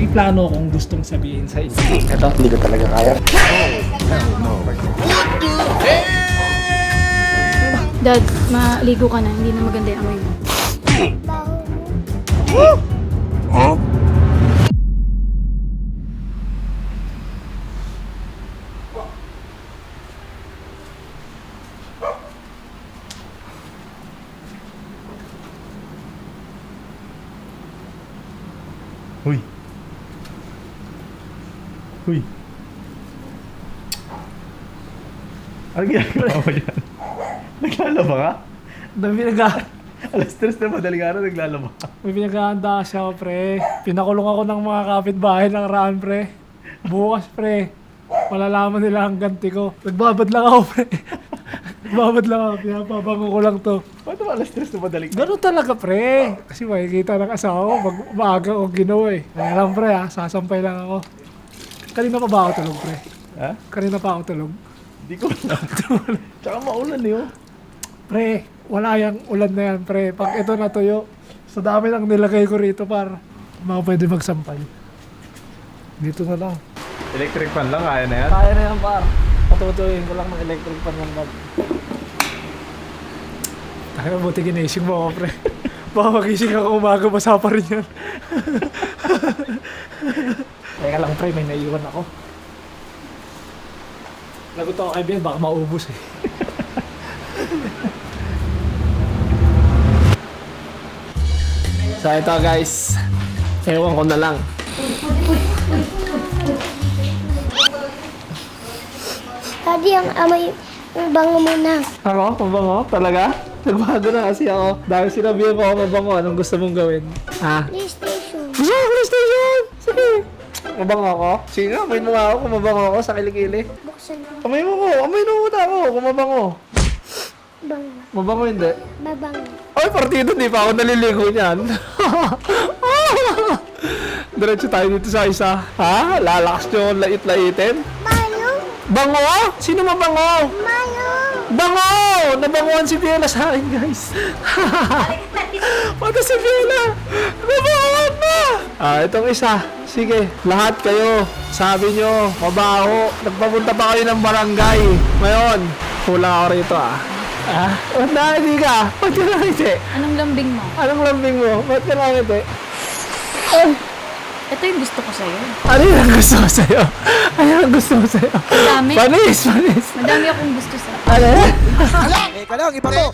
may plano akong gustong sabihin sa inyo. Ito, hindi ko talaga kaya. Dad, maligo ka na. Hindi na maganda yung amoy mo. Huy. Huy. Ano ginagawa mo yan? Naglalaba ka? May pinag Alas tres na madaling araw, naglalaba ka. may pinag-aanda siya, pre. Pinakulong ako ng mga kapitbahay ng raan, pre. Bukas, pre. Malalaman nila ang ganti ko. Nagbabad lang ako, pre. Nagbabad lang ako. Pinapabango ko lang to. Paano ba alas tres na madaling Ganun talaga, pre. Kasi makikita ng asawa ko, mag maaga ko ginawa eh. Kaya lang, pre, ha. Sasampay lang ako. Kanina pa ba ako tulog, pre? Ha? Kanina pa ako tulog. Hindi ko alam. Tsaka maulan eh, oh. Pre, wala yung ulan na yan, pre. Pag ito natuyo, sa dami lang nilagay ko rito para mga pwede magsampay. Dito na lang. Electric fan lang, kaya na yan. Kaya na yan, par. Patutuyin ko lang ng electric pan ng bag. Tayo buti ginising mo ako, pre. Baka magising ako umaga, basa pa rin yan. Teka lang, pre, may naiwan ako. Lagot ako kay Ben, baka maubos eh. so ito guys, ewan ko na lang. Daddy, ang amoy, ang bango mo na. Ako? Mabango? Talaga? Nagbago na kasi ako. Dahil sinabihan ko ako mabango, anong gusto mong gawin? Ha? PlayStation. Ko PlayStation! Sige! Mabango ako? Sige amoy mo nga ako kung mabango ako sa kilikili. Buksan mo. Amoy mo ko! Amoy mo muna ako kung mabango. Bango. Mabango hindi. Babango. Ay, partido, di pa ako naliligo niyan. Diretso tayo dito sa isa. Ha? Lalakas nyo lait-laitin? Mayo. Bango? Sino mabango? Mayo. Bango! Nabanguan si Biela sa akin, guys. Pati si Biela. Nabanguan na! Ah, itong isa. Sige, lahat kayo. Sabi nyo, mabaho. Nagpapunta pa kayo ng barangay. Ngayon, kulang ako rito ah. Ah? Ba't nakiti ka? Ba't ka nakiti? Anong lambing mo? Anong lambing mo? Ba't ka nakiti? Ay, Ito yung gusto ko sa'yo. ano yung gusto ko sa'yo? Ano yung gusto ko sa'yo? Madami. Panis, panis. Madami akong gusto sa'yo. Ano yan? Teka lang, iba mo.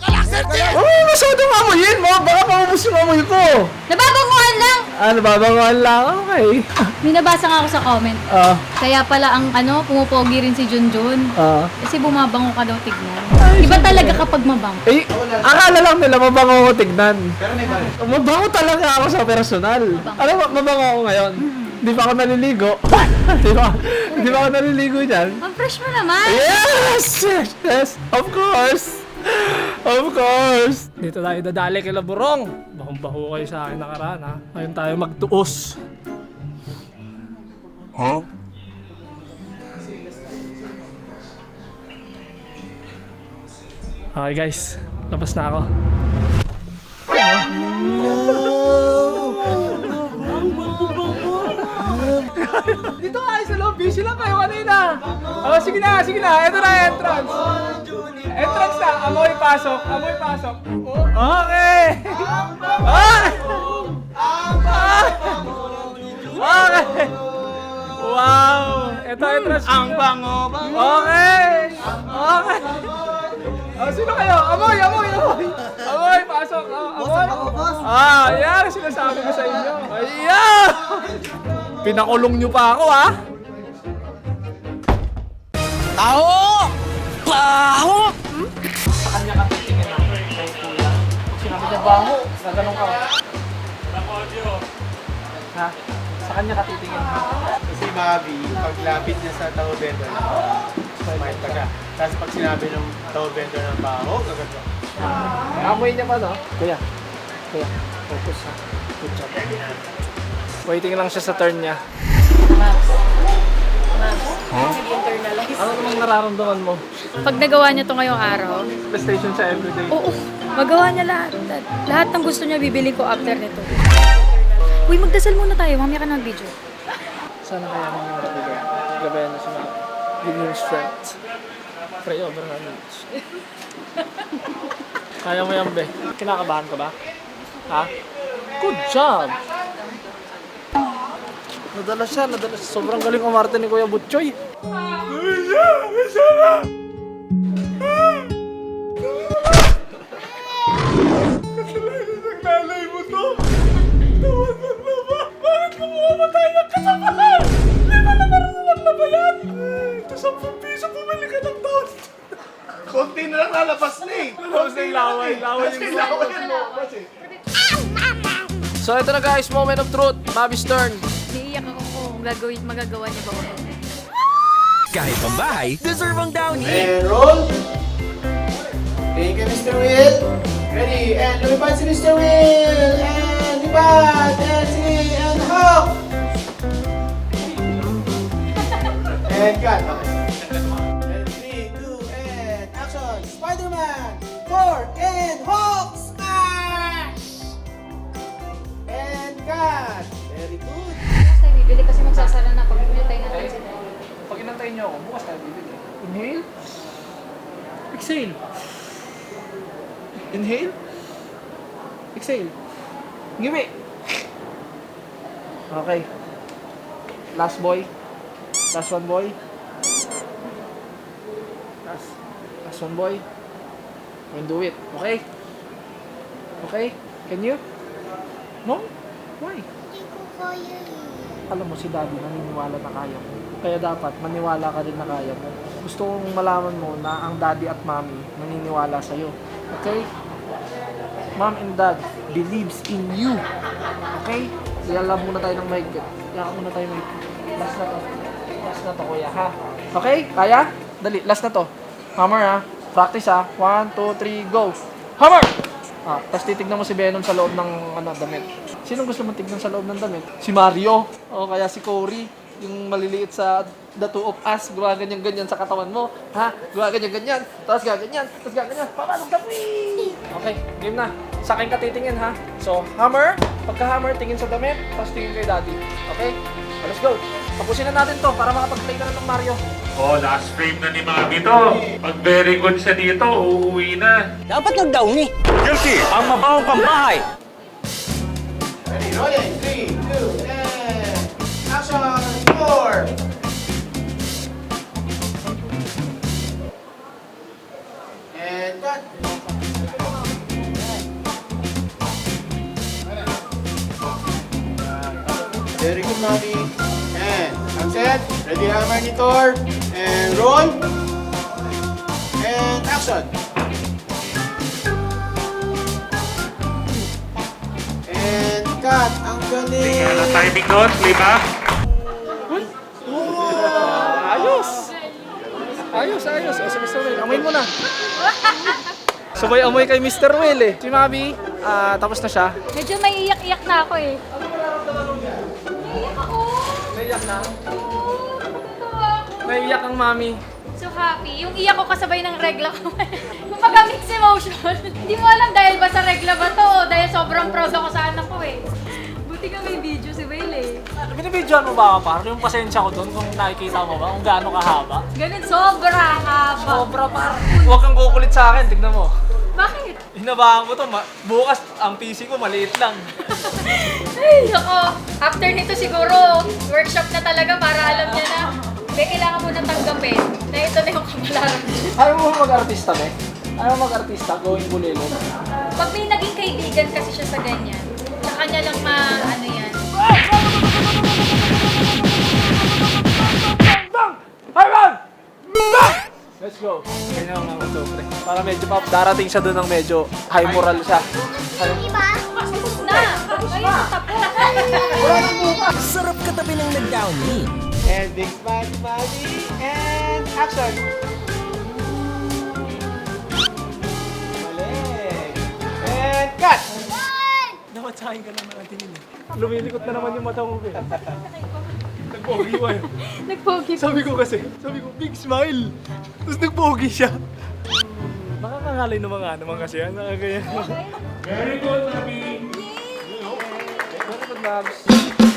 Ano, babanguhan lang? Okay. May nabasa nga ako sa comment. Ah, Kaya pala ang ano, pumupogi rin si Junjun. ah. Kasi bumabango ka daw tignan. Iba talaga kapag mabango. Eh, akala lang nila mabango ko tignan. Mabango talaga ako sa personal. Alam mo, mabango ako ngayon. Di pa ako naliligo. di pa, di pa ako naliligo dyan. Ang fresh mo naman! Yes! Yes! Yes! Of course! Of course! Dito tayo dadali kay Laburong. Bahong-baho kayo sa akin nakaraan ha. Ngayon tayo magtuos. Okay guys, labas na ako. Dito nga sa loob, busy lang kayo kanina. Oh, sige na, sige na. Ito na entrance. Amoy pasok. Amoy pasok. Okay. Okay. Okay. Wow. Ito entrance. Ang bango bango. Okay. Okay. Oh, sino kayo? Amoy, amoy, amoy. Amoy, pasok. Oh, amoy. Ah, yan. Sinasabi ko sa inyo. Ayan. Pinakulong nyo pa ako, ha? Tao! Baho! Kung sinabi niya baho, gaganong ka. Ha? Sa kanya ka titingin. Kasi Bobby, paglapit niya sa tao vendor ng baho, smart ka. Tapos pag sinabi ng tao vendor ng baho, gaganda. Amoy niya pa, no? Kuya. Kuya. Focus, ha? Good job. Waiting lang siya sa turn niya. Ano namang nararamdaman mo? Pag nagawa niya to ngayong araw, PlayStation siya everyday. oo, magawa niya lahat. Lahat ng gusto niya bibili ko after nito. Uy, magdasal muna tayo. Mamaya ka na video. Sana kaya naman yung mabigay. Gabayan na si Mami. Give me strength. Pray over her needs. Kaya mo yan, be. Kinakabahan ka ba? Ha? Good job! Nadala siya, nadala siya. Sobrang galing umarte ni Kuya Butchoy. Konti na lang lalabas na eh. Tapos na yung laway. Laway yung Laway yung lumabas eh. So ito na guys, moment of truth. Bobby's turn. Iiyak ako kung gagawin, magagawa niya ba ako. Kahit pambahay, deserve ang downy. And roll. Thank you, Mr. Will. Ready, and lumipad si Mr. Will. And lipad, and sige, and hop. and cut. Inhale. Exhale. Ngiwi. Okay. Last boy. Last one boy. Last. Last one boy. You do it. Okay? Okay? Can you? No? Why? Hindi ko kaya alam mo si daddy naniniwala na kaya mo. Kaya dapat maniwala ka rin na kaya mo. Gusto kong malaman mo na ang daddy at mommy naniniwala sa'yo. Okay? Mom and dad believes in you. Okay? Love muna tayo ng mahigpit. Kaya muna tayo mahigpit. Last na to. Last na to, kuya, ha? Okay? Kaya? Dali, last na to. Hammer, ha? Practice, ha? One, two, three, go! Hammer! Ah, tapos titignan mo si Venom sa loob ng ano, damit. Sino gusto mo tignan sa loob ng damit? Si Mario. O kaya si Cory. Yung maliliit sa The Two of Us. Gawa ganyan-ganyan sa katawan mo. Ha? Gawa ganyan-ganyan. Tapos gaganyan. Tapos gaganyan. Papalog ka. Whee! Okay, game na. Sa akin ka titingin ha. So, hammer. Pagka-hammer, tingin sa damit. Tapos tingin kay daddy. Okay? So, let's go. Tapusin na natin to para makapag-play ka na ng Mario. Oh, last frame na ni Mami to. Pag very good siya dito, uuwi na. Dapat nag-downy. Guilty ang mabawang pambahay. Ready, rolling. Three, two, and action. Four. And cut. Very good, Mami. And I'm set. Ready, hammer ni Thor. And roll. And action. And cut. Ang galing. Kaya na timing doon, di ba? Ayos, ayos. O, si Mr. Will, amoy mo na. Sabay amoy kay Mr. Will eh. Si Mami, ah, tapos na siya. Medyo may iyak-iyak na ako eh. Naiiyak ako. Naiyak na. Tawa ako. Naiyak ang Mami. So happy. Yung iyak ko kasabay ng regla ko. Kumbaga mixed emotion. Hindi mo alam dahil ba sa regla ba to o dahil sobrang proud ako sa anak ko eh. Buti ka may video si Bailey. Binibidyoan mo ba ako par? Yung pasensya ko doon kung nakikita mo ba kung gaano kahaba? Ganun, sobra haba. Sobra par. Huwag kang kukulit sa akin, tignan mo. Bakit? Hinabahan ko to, ma- bukas ang PC ko maliit lang. Ay, ako. After nito siguro, workshop na talaga para alam niya na may kailangan mo na tanggapin na ito na yung kabalaran. Ayaw mo mag-artista, me? Ayaw mo mag-artista, going bulelo. Pag may naging kaibigan kasi siya sa ganyan, kanya lang ma, ano yan. Bang! Hi, bang! Bang! Let's go. Ganyan ang mga sobre. Para medyo pa, darating siya doon ng medyo high moral siya. Diba? Tapos na! Ayun, tapos. Sarap katabi ng nag-downy. And big smile, Mami. And action. Namatsahin ka lang ng atingin eh. Lumilikot na naman yung mata mo, be. Nagpogi mo eh. Nagpogi po. Sabi ko kasi, sabi ko, big smile. Tapos nagpogi siya. Nakakangalay ng mga naman kasi yan. Nakakaya. Very good, Mami. Very good, Babs.